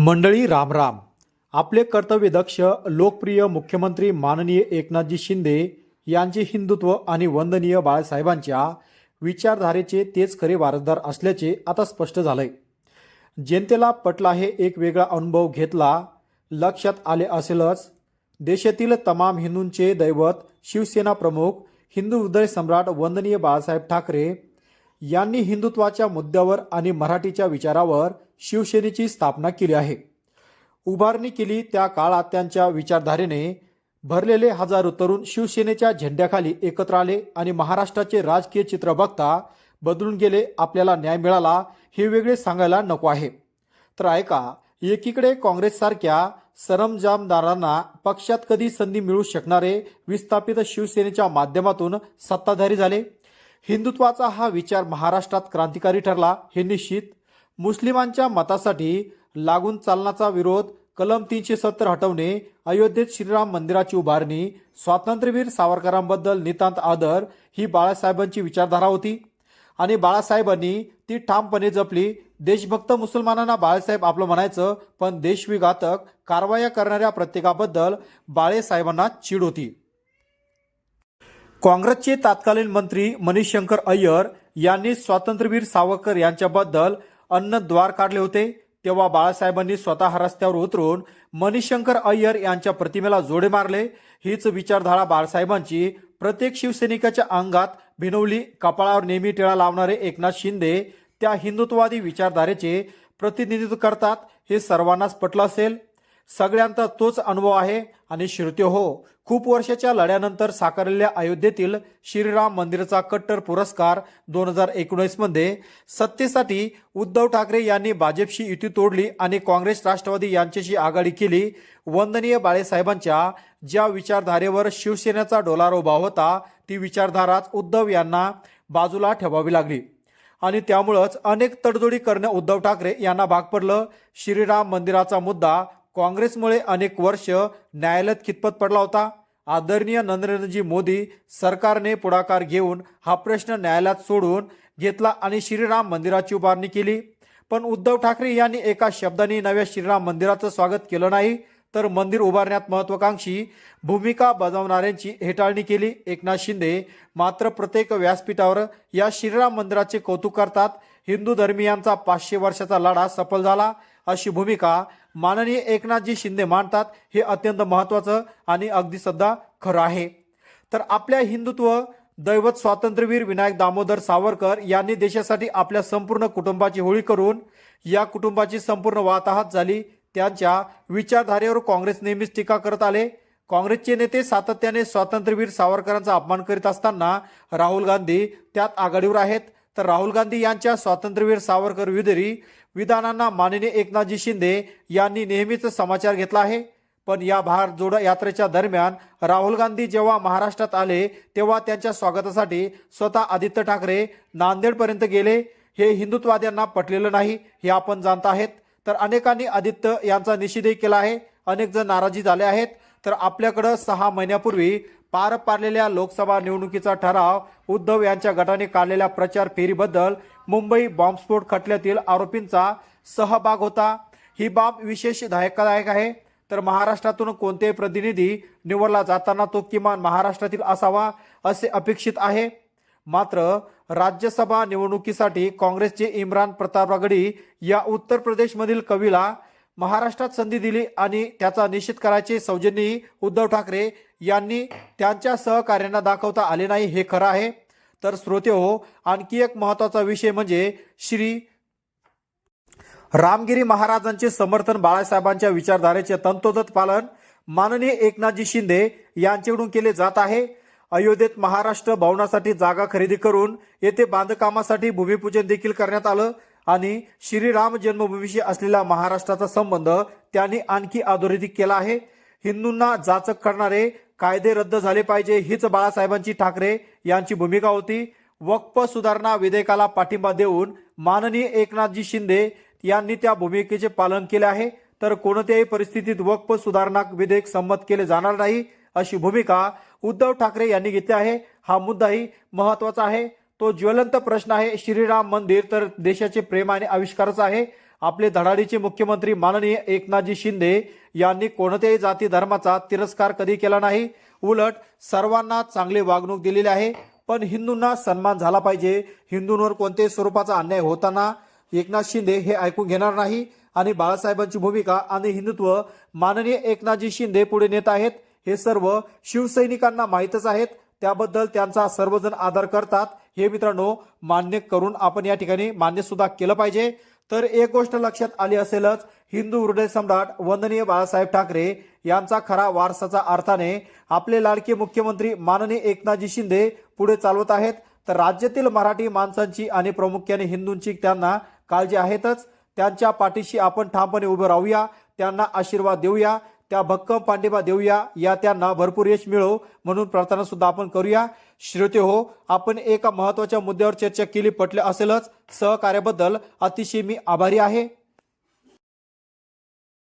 मंडळी रामराम आपले कर्तव्यदक्ष लोकप्रिय मुख्यमंत्री माननीय एकनाथजी शिंदे यांचे हिंदुत्व आणि वंदनीय बाळासाहेबांच्या विचारधारेचे तेच खरे वारसदार असल्याचे आता स्पष्ट झालंय. जनतेला पटला हे एक वेगळा अनुभव घेतला लक्षात आले असेलच. देशातील तमाम हिंदूंचे दैवत शिवसेना प्रमुख हिंदू हृदय सम्राट वंदनीय बाळासाहेब ठाकरे यांनी हिंदुत्वाच्या मुद्द्यावर आणि मराठीच्या विचारावर शिवसेनेची स्थापना केली आहे. उभारणी केली त्या काळात त्यांच्या विचारधारेने भरलेले हजारो तरुण शिवसेनेच्या झेंड्याखाली एकत्र आले आणि महाराष्ट्राचे राजकीय चित्र बघता बदलून गेले. आपल्याला न्याय मिळाला हे वेगळे सांगायला नको आहे. तर ऐका एकीकडे काँग्रेससारख्या सरंजामदारांना पक्षात कधी संधी मिळू शकणारे विस्थापित शिवसेनेच्या माध्यमातून सत्ताधारी झाले हिंदुत्वाचा हा विचार महाराष्ट्रात क्रांतिकारी ठरला हे निश्चित. मुस्लिमांच्या मतासाठी लागून चालनाचा विरोध कलम तीनशे सत्तर हटवणे अयोध्येत श्रीराम मंदिराची उभारणी स्वातंत्र्यवीर सावरकरांबद्दल नितांत आदर ही बाळासाहेबांची विचारधारा होती. आणि बाळासाहेबांनी ती ठामपणे जपली देशभक्त मुसलमानांना बाळासाहेब आपलं म्हणायचं पण देशविघातक कारवाया करणाऱ्या प्रत्येकाबद्दल बाळेसाहेबांना चीड होती. काँग्रेसचे तत्कालीन मंत्री मनीषशंकर अय्यर यांनी स्वातंत्र्यवीर सावरकर यांच्याबद्दल अन्नद्वार काढले होते. तेव्हा बाळासाहेबांनी स्वतः रस्त्यावर उतरून मनीशंकर अय्यर यांच्या प्रतिमेला जोडे मारले. हीच विचारधारा बाळासाहेबांची प्रत्येक शिवसैनिकाच्या अंगात भिनवली कपाळावर नेहमी टिळा लावणारे एकनाथ शिंदे त्या हिंदुत्ववादी विचारधारेचे प्रतिनिधित्व करतात. हे सर्वांनाच पटलं असेल. सगळ्यांचा तोच अनुभव आहे आणि श्रुती हो खूप वर्षाच्या लढ्यानंतर साकारलेल्या अयोध्येतील श्रीराम मंदिराचा कट्टर पुरस्कार दोन हजार एकोणीसमध्ये सत्तेसाठी उद्धव ठाकरे यांनी भाजपशी युती तोडली आणि काँग्रेस राष्ट्रवादी यांच्याशी आघाडी केली. वंदनीय बाळेसाहेबांच्या ज्या विचारधारेवर शिवसेनेचा डोलार उभा होता ती विचारधाराच उद्धव यांना बाजूला ठेवावी लागली. आणि त्यामुळंच अनेक तडजोडी करणं उद्धव ठाकरे यांना भाग पडलं. श्रीराम मंदिराचा मुद्दा काँग्रेसमुळे अनेक वर्ष न्यायालयात खितपत पडला होता? आदरणीय नरेंद्रजी मोदी सरकारने पुढाकार घेऊन हा प्रश्न न्यायालयात सोडून घेतला आणि श्रीराम मंदिराची उभारणी केली. पण उद्धव ठाकरे यांनी एका शब्दाने नव्या श्रीराम मंदिराचं स्वागत केलं नाही तर मंदिर उभारण्यात महत्वाकांक्षी भूमिका बजावणाऱ्यांची हेटाळणी केली. एकनाथ शिंदे मात्र प्रत्येक व्यासपीठावर या श्रीराम मंदिराचे कौतुक करतात. हिंदू धर्मियांचा पाचशे वर्षाचा लढा सफल झाला. अशी भूमिका माननीय एकनाथजी शिंदे मांडतात हे अत्यंत महत्त्वाचं आणि अगदी सध्या खरं आहे. तर आपल्या हिंदुत्व दैवत स्वातंत्र्यवीर विनायक दामोदर सावरकर यांनी देशासाठी आपल्या संपूर्ण कुटुंबाची होळी करून या कुटुंबाची संपूर्ण वाताहत झाली. त्यांच्या विचारधारेवर काँग्रेस नेहमीच टीका करत आले. काँग्रेसचे नेते सातत्याने स्वातंत्र्यवीर सावरकरांचा अपमान करीत असताना राहुल गांधी त्यात आघाडीवर आहेत. तर राहुल गांधी यांच्या स्वातंत्र्यवीर सावरकर विरोधी विधानांना माननीय एकनाथजी शिंदे यांनी नेहमीच समाचार घेतला आहे. पण या भारत जोडो यात्रेच्या दरम्यान राहुल गांधी जेव्हा महाराष्ट्रात आले तेव्हा त्यांच्या स्वागतासाठी स्वतः आदित्य ठाकरे नांदेडपर्यंत गेले. हे हिंदुत्वाद्यांना पटलेलं नाही हे आपण जाणत आहेत. तर अनेकांनी आदित्य यांचा निषेधही केला आहे. अनेक जण नाराजी झाले आहेत. तर आपल्याकडं सहा महिन्यापूर्वी पार पाडलेल्या लोकसभा निवडणुकीचा ठराव उद्धव यांच्या गटाने काढलेल्या प्रचार फेरीबद्दल मुंबई बॉम्बस्फोट खटल्यातील आरोपींचा सहभाग होता. ही बाब विशेष धक्कादायक आहे. तर महाराष्ट्रातून कोणतेही प्रतिनिधी निवडला जाताना तो किमान महाराष्ट्रातील असावा असे अपेक्षित आहे. मात्र राज्यसभा निवडणुकीसाठी काँग्रेसचे इम्रान प्रतापगडी या उत्तर प्रदेशमधील कवीला महाराष्ट्रात संधी दिली आणि त्याचा निश्चित करायचे सौजन्यही उद्धव ठाकरे यांनी त्यांच्या सहकार्यांना दाखवता आले नाही हे खरं आहे. तर श्रोते हो आणखी एक महत्त्वाचा विषय म्हणजे श्री रामगिरी महाराजांचे समर्थन बाळासाहेबांच्या विचारधारेचे तंतोतंत पालन माननीय एकनाथजी शिंदे यांच्याकडून केले जात आहे. अयोध्येत महाराष्ट्र भवनासाठी जागा खरेदी करून येथे बांधकामासाठी भूमिपूजन देखील करण्यात आलं. आणि श्रीराम जन्मभूमीशी असलेला महाराष्ट्राचा संबंध त्यांनी आणखी अधोरेखित केला आहे. हिंदूंना जाचक करणारे कायदे रद्द झाले पाहिजे हीच बाळासाहेबांची ठाकरे यांची भूमिका होती. वक्फ सुधारणा विधेयकाला पाठिंबा देऊन माननीय एकनाथजी शिंदे यांनी त्या भूमिकेचे पालन केले आहे. तर कोणत्याही परिस्थितीत वक्फ सुधारणा विधेयक संमत केले जाणार नाही अशी भूमिका उद्धव ठाकरे यांनी घेतली आहे. हा मुद्दाही महत्त्वाचा आहे. तो ज्वलंत प्रश्न आहे. श्रीराम मंदिर तर देशाचे प्रेम आणि आविष्कारच आहे. आपले धडाडीचे मुख्यमंत्री माननीय एकनाथजी शिंदे यांनी कोणत्याही जाती धर्माचा तिरस्कार कधी केला नाही. उलट सर्वांना चांगली वागणूक दिलेली आहे. पण हिंदूंना सन्मान झाला पाहिजे. हिंदूंवर कोणत्याही स्वरूपाचा अन्याय होताना एकनाथ शिंदे हे ऐकून घेणार नाही. आणि बाळासाहेबांची भूमिका आणि हिंदुत्व माननीय एकनाथजी शिंदे पुढे नेत आहेत. हे सर्व शिवसैनिकांना माहीतच आहेत. त्याबद्दल त्यांचा सर्वजण आदर करतात. हे मित्रांनो मान्य करून आपण या ठिकाणी मान्य सुद्धा केलं पाहिजे. तर एक गोष्ट लक्षात आली असेलच हिंदू हृदय सम्राट वंदनीय बाळासाहेब ठाकरे यांचा खरा वारसाचा अर्थाने आपले लाडके मुख्यमंत्री माननीय एकनाथजी शिंदे पुढे चालवत आहेत. तर राज्यातील मराठी माणसांची आणि प्रामुख्याने हिंदूंची त्यांना काळजी आहेतच. त्यांच्या पाठीशी आपण ठामपणे उभं राहूया त्यांना आशीर्वाद देऊया. त्या भक्कम पांडिबा देऊया. या त्यांना भरपूर यश मिळो म्हणून प्रार्थना सुद्धा आपण करूया. श्रोते हो आपण एका महत्त्वाच्या मुद्द्यावर चर्चा केली पटले असेलच. सहकार्याबद्दल अतिशय मी आभारी आहे.